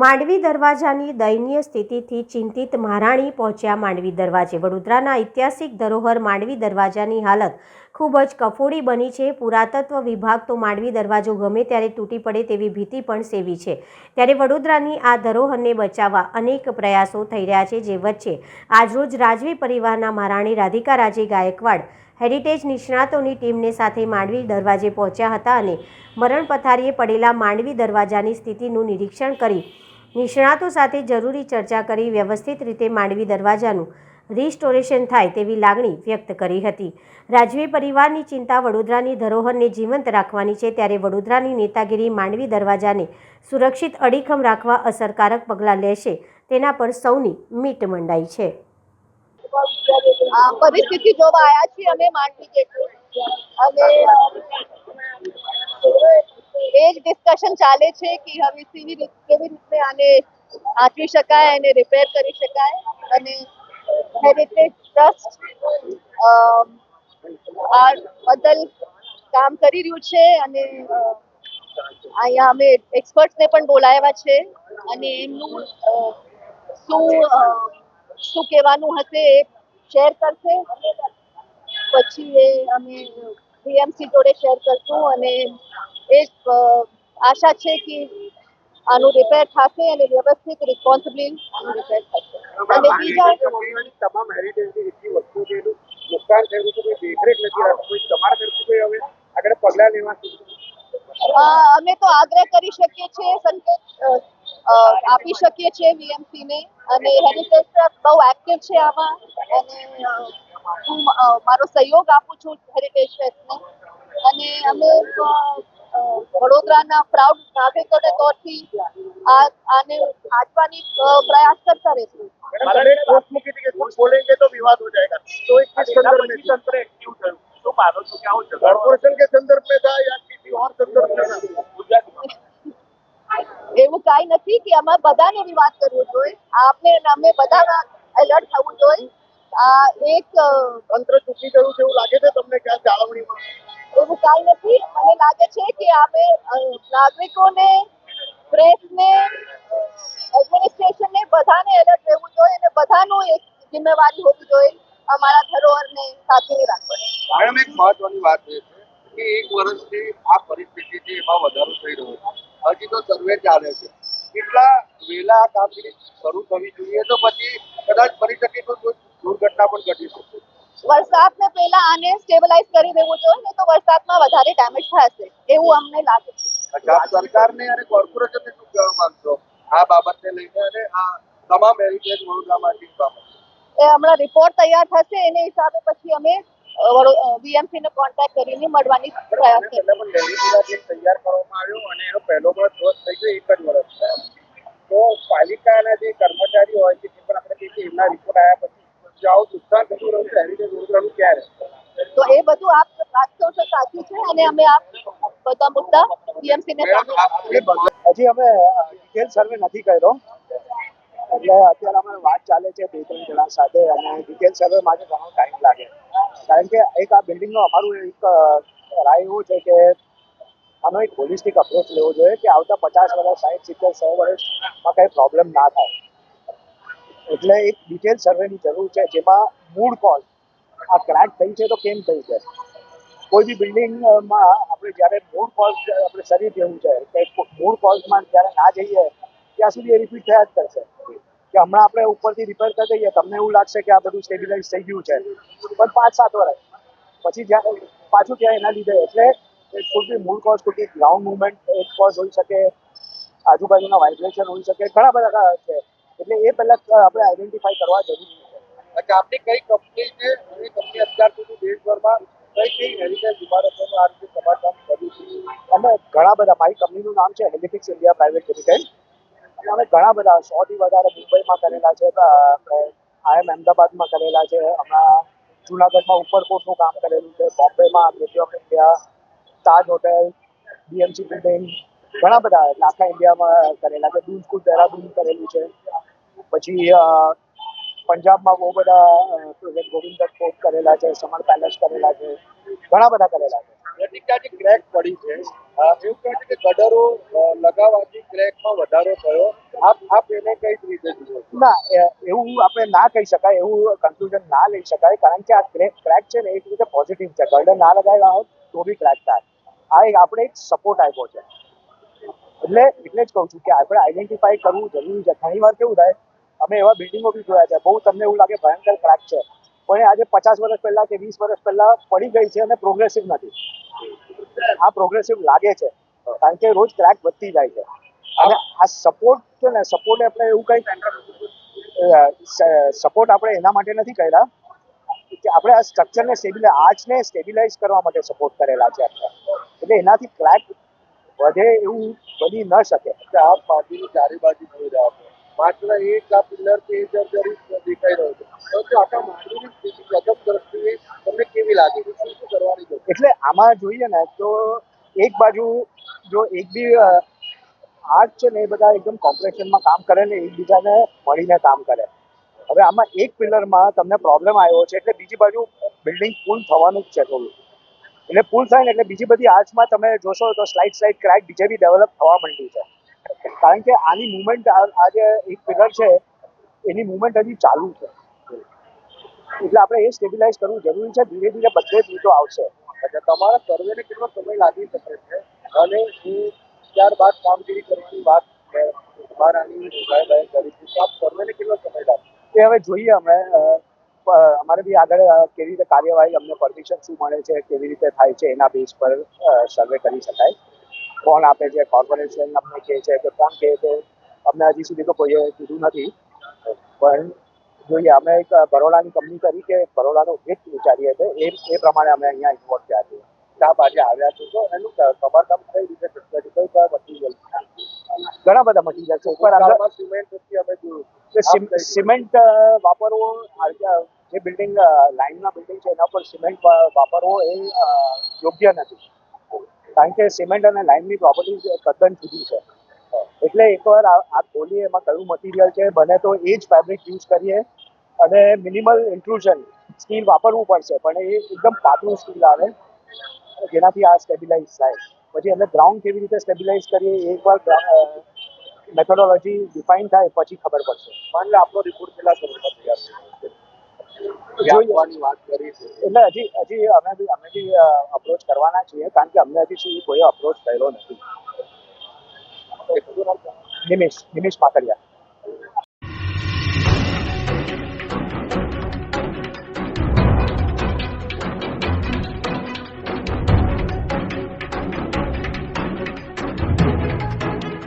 માંડવી દરવાજાની દયનીય સ્થિતિથી ચિંતિત મહારાણી પહોંચ્યા માંડવી દરવાજે. વડોદરાના ઐતિહાસિક ધરોહર માંડવી દરવાજાની હાલત ખૂબ જ કફોડી બની છે. પુરાતત્વ વિભાગ તો માંડવી દરવાજો ગમે ત્યારે તૂટી પડે તેવી ભીતિ પણ સેવી છે. ત્યારે વડોદરાની આ ધરોહરને બચાવવા અનેક પ્રયાસો થઈ રહ્યા છે જે વચ્ચે આજરોજ રાજવી પરિવારના મહારાણી રાધિકા રાજે ગાયકવાડ, હેરિટેજ નિષ્ણાતોની ટીમને સાથે માંડવી દરવાજે પહોંચ્યા હતા અને મરણ પથારીએ પડેલા માંડવી દરવાજાની સ્થિતિનું નિરીક્ષણ કરી નિષ્ણાતો સાથે જરૂરી ચર્ચા કરી વ્યવસ્થિત રીતે માંડવી દરવાજાનું રિસ્ટોરેશન થાય તેવી લાગણી વ્યક્ત કરી હતી. રાજવી પરિવારની ચિંતા વડોદરાની ધરોહરને જીવંત રાખવાની છે ત્યારે વડોદરાની નેતાગીરી માંડવી દરવાજાને સુરક્ષિત અડીખમ રાખવા અસરકારક પગલાં લેશે તેના પર સૌની મીટ મંડાઈ છે. પરિસ્થિતિ જોવા આવ્યા છીએ અમે માંડવી જેટલું. અને એ જ ડિસ્કશન ચાલે છે કે હવે રીત, કેવી રીતે આને સાચવી શકાય અને રિપેર કરી શકાય અને હેરિટેજ ટ્રસ્ટ આ બદલ કામ કરી રહ્યું છે અને અહીંયા અમે એક્સપર્ટ્સને પણ બોલાવ્યા છે અને એમનું શું શું કહેવાનું હશે એ શેર કરશે. પછી એ અમે વીએમસી જોડે શેર કરશું અને એ આશા છે કે આનું રિપેર થશે અને વ્યવસ્થિત રિસ્પોન્સિબલી આનું રિપેર થશે. અને બીજા તમામ હેરિટેજની જેટલી વસ્તુ છે એનું નુકસાન થયું છે કોઈ દેખરેખ નથી રાખતું કોઈ તમારા તરફથી કોઈ હવે? આગળ પગલાં લેવા અમે તો આગ્રહ કરી શકીએ છીએ સંકેત આપી શકીએ છીએ વીએમસી ને અને હેરિટેજ ટ્રસ્ટ બહુ એક્ટિવ છે આમાં. અને હું મારો સહયોગ આપું છું હેરિટેજ ટ્રસ્ટને અને અમે વડોદરાના પ્રાઉડ નાગરિકોને તોડથી આને આટવાની પ્રયાસ કરતા રહેશે એવું કઈ નથી કે અમે બધાને વિવાદ કરવો જોઈએ. આપને અમે બધા એલર્ટ થવું જોઈએ. આ એક તંત્ર ચૂકી ગયું છે એવું લાગે છે તમને ક્યાં જાળવણીમાં? એવું કાંઈ નથી. મને લાગે છે કે આપણે નાગરિકોને, પ્રેસને એડમિનિસ્ટ્રેશનને બધાને એલર્ટ રહેવું જોઈએ અને બધાનું એક જિમ્મેવારી હોવી જોઈએ અમારા ધરોહરને સાચવી રાખવાની. મેડમ, એક મહત્વની વાત એ છે કે એક વર્ષથી આ પરિસ્થિતિ છે એમાં વધારો થઈ રહ્યો છે. હજી તો સર્વે ચાલે છે. કેટલા વહેલા આ કામગીરી શરૂ થવી જોઈએ તો પછી કદાચ પરિસ્થિતિ શકે દુર્ઘટના પણ ઘટી શકે. વરસાદને પહેલા આને સ્ટેબલાઇઝ કરી દેવું જોઈએ નહીં તો વરસાદમાં વધારે ડેમેજ થશે એવું અમને લાગે છે. સરકારને અને કોર્પોરેશનને શું કહેવા માંગશો? આ બાબતને લઈને અને આ તમામ હેરિટેજ વડોદરામાંથી બાબત એ હમણાં રિપોર્ટ તૈયાર થશે એને હિસાબે પછી અમે બીએમસી ને કોન્ટેક્ટ કરીને મળવાની પ્રયાસ પ્રોજેક્ટ તૈયાર કરવામાં આવ્યો અને એનો પહેલો વર્ષ ક્રોસ થઈ ગયો એક જ વર્ષ. તો પાલિકાના જે કર્મચારીઓ હોય છે જે પણ આપણે કહીએ એમના રિપોર્ટ આવ્યા પછી જો આવું નુકસાન થતું રહ્યું છે હેરિટેજ વડોદરાનું ક્યારે તો એ બધું આપ વાત કરો છો સાચું છે અને અમે આ બધા મુદ્દા વીએમસી ને સામે હજી અમે ડિટેલ સર્વે નથી કર્યો એટલે અત્યારે અમારે વાત ચાલે છે બે ત્રણ જણા સાથે અને ડિટેલ સર્વે માટે ઘણો ટાઈમ લાગે. કારણ કે એક આ બિલ્ડિંગનો અમારું એક અ, રાય એવું છે કે આનો એક હોલિસ્ટિક અપ્રોચ લેવો જોઈએ કે આવતા પચાસ વર્ષ સાઠ સિત્તેર સો વર્ષમાં કંઈ પ્રોબ્લેમ ના થાય. એટલે એક ડિટેલ સર્વેની જરૂર છે, જેમાં મૂળ કોલ આ ક્રેક થઈ છે તો કેમ થઈ છે? કોઈ બી બિલ્ડિંગમાં આપણે જ્યારે મૂળ કોઝ આપણે શરીર જેવું છે, કે મૂળ કોઝમાં જ્યારે ના જઈએ, ત્યાં સુધી એ રિપીટ થયા જ કરશે. કે હમણાં આપણે ઉપરથી રિપેર કરી દઈએ, તમને એવું લાગશે કે આ બધું સ્ટેબિલાઇઝ થઈ ગયું છે. પણ પાંચ સાત વર્ષ. પછી જ્યારે પાછું ત્યાં એના લીધે, એટલે બી મૂળ કોઝ કોઈ ગ્રાઉન્ડ મુવમેન્ટ એક કોઝ હોઈ શકે, આજુબાજુના વાઇબ્રેશન હોઈ શકે, ઘણા બધા છે. એટલે એ પહેલા આપણે આઈડેન્ટિફાઈ કરવા જરૂરી છે. અચ્છા આપણી કઈ કંપની છે? અને કંપની અત્યાર સુધી દેશભરમાં કઈ કઈ હેરિટેજ ઇમારતોનું આ રીતે સમારકામ કર્યું છે? અમે ઘણા બધા મારી કંપનીનું નામ છે હેલિફિક્સ ઇન્ડિયા પ્રાઇવેટ લિમિટેડ અને અમે ઘણા બધા સોથી વધારે મુંબઈમાં કરેલા છે આપણે આઈએમ અમદાવાદમાં કરેલા છે હમણાં જુનાગઢમાં ઉપરકોટનું કામ કરેલું છે બોમ્બેમાં gateway of India Taj hotel BMC building ઘણા બધા આખા ઇન્ડિયામાં કરેલા છે દૂન સ્કૂલ દહેરાદૂન કરેલું છે. પછી પંજાબમાં બહુ બધા ગોવિંદ કોટ કરેલા છે સમર પેલેસ કરેલા છે ઘણા બધા કરેલા છે. નજીકતાથી ક્રેક પડી છે એવું કહે છે કે ગડરો લગાવવાથી ક્રેકમાં વધારો થયો. આપ કઈ રીતે જુઓ? ના એવું આપણે ના કહી શકાય એવું કન્ક્લુઝન ના લઈ શકાય કારણ કે આ ક્રેક ક્રેક છે ને એક રીતે પોઝિટિવ છે. ગડર ના લગાવેલા હોત તો બી ક્રેક થાય. આ એક આપણે એક સપોર્ટ આપ્યો છે. એટલે એટલે જ કહું છું કે આપણે આઈડેન્ટિફાઈ કરવું જરૂરી છે. ઘણી વાર કેવું થાય અમે એવા બિલ્ડિંગો બી જોયા છે. બહુ તમને એવું લાગે ભયંકર ક્રેક છે. પણ આજે પચાસ વર્ષ પહેલા કે વીસ વર્ષ પહેલા પડી ગઈ છે અને પ્રોગ્રેસિવ નથી. આ પ્રોગ્રેસિવ લાગે છે. કારણ કે રોજ ક્રેક વધતી જાય છે. અને આ સપોર્ટ છે ને સપોર્ટ આપણે એવું કંઈ સપોર્ટ આપણે એના માટે નથી કર્યા. કે આપણે આ સ્ટ્રક્ચરને સ્ટેબિલાઇઝ આર્ચને સ્ટેબિલાઇઝ કરવા માટે સપોર્ટ કરેલા છે એટલે એનાથી ક્રેક વધે એવું બની ન શકે. આપ પાર્ટીની ચારે બાજુ જોઈ રહ્યા માત્ર એક આ પિલર તે જર્જરિત દેખાઈ રહ્યો છે. આખા માંડવીની સ્થિતિ પ્રથમ દ્રષ્ટિએ તમને કેવી લાગે છે? શું શું કરવાની જરૂર એટલે આમાં જોઈએ ને, તો એક બાજુ જો એક બી આર્ટ છે ને એ બધા એકદમ કોમ્પ્રેશનમાં કામ કરે ને, એકબીજાને મળીને કામ કરે. હવે આમાં એક પિલરમાં તમને પ્રોબ્લેમ આવ્યો છે, એટલે બીજી બાજુ બિલ્ડિંગ પુલ થવાનું જ છે થોડું. એટલે પુલ થાય ને, એટલે બીજી બધી આર્ચમાં તમે જોશો તો સ્લાઇડ સ્લાઇડ ક્રેક બીજે બી ડેવલપ થવા માંડી છે. કારણ કે આની મુવમેન્ટ આ જે એક પિલર છે એની મુવમેન્ટ હજી ચાલુ છે. એટલે આપણે એ સ્ટેબિલાઇઝ કરવું જરૂરી છે. ધીરે ધીરે બધે જ લીધો આવશે. એટલે તમારા સર્વેને કેટલો સમય લાગી શકે છે? અને એ ત્યારબાદ કામગીરી કરવાની વાત અ, તમારાની કરી છે તો આપ સર્વેને કેટલો સમય લાગશે એ હવે જોઈએ અમે અમારે બી આગળ કેવી રીતે કાર્યવાહી અમને પરમિશન શું મળે છે કેવી રીતે થાય છે એના બેઝ પર સર્વે કરી શકાય. કોણ આપે છે કોર્પોરેશન અમને કહે છે કે કોણ કહે છે. અમને હજી સુધી તો કોઈએ કીધું નથી. પણ જોઈએ અમે એક બરોડાની કંપની કરી કે બરોડાનો હિત વિચારીએ છીએ. એ એ પ્રમાણે અમે અહીંયા ઇન્વોલ્વ થયા છીએ. તો આપ આજે આવ્યા છો તો એનું સમારકામ કઈ રીતે થશે કઈ કયા મટીરિયલ ઘણા બધા મટીરિયલ છે. ઉપર સિમેન્ટ પછી અમે જોયું? સિમેન્ટ વાપરવો જે- જે બિલ્ડિંગ લાઇનના બિલ્ડિંગ છે એના પર સિમેન્ટ વાપરવો એ યોગ્ય નથી. કારણ કે સિમેન્ટ અને લાઇનની પ્રોપર્ટી તદ્દન જુદી છે. એટલે એકવાર આ ખોલીએ એમાં કયું મટીરિયલ છે, બને તો એ જ ફેબ્રિક યુઝ કરીએ અને મિનિમલ ઇન્ટ્રુઝન સ્ટીલ વાપરવું પડશે, પણ એ એકદમ પાતળું સ્ટીલ આવે, જેનાથી આ સ્ટેબિલાઇઝ થાય. પછી એમને ગ્રાઉન્ડ કેવી રીતે સ્ટેબિલાઇઝ કરીએ, એ એકવાર મેથોડોલોજી ડિફાઇન થાય, પછી ખબર પડશે. માની લો આપણો રિપોર્ટ કેટલા સમયમાં તૈયાર એટલે હજી હજી અમે બી અમે બી અપ્રોચ કરવાના છીએ કારણ કે અમને હજી સુધી કોઈ અપ્રોચ કર્યો નથી. નિમિષ નિમિષ માકડિયા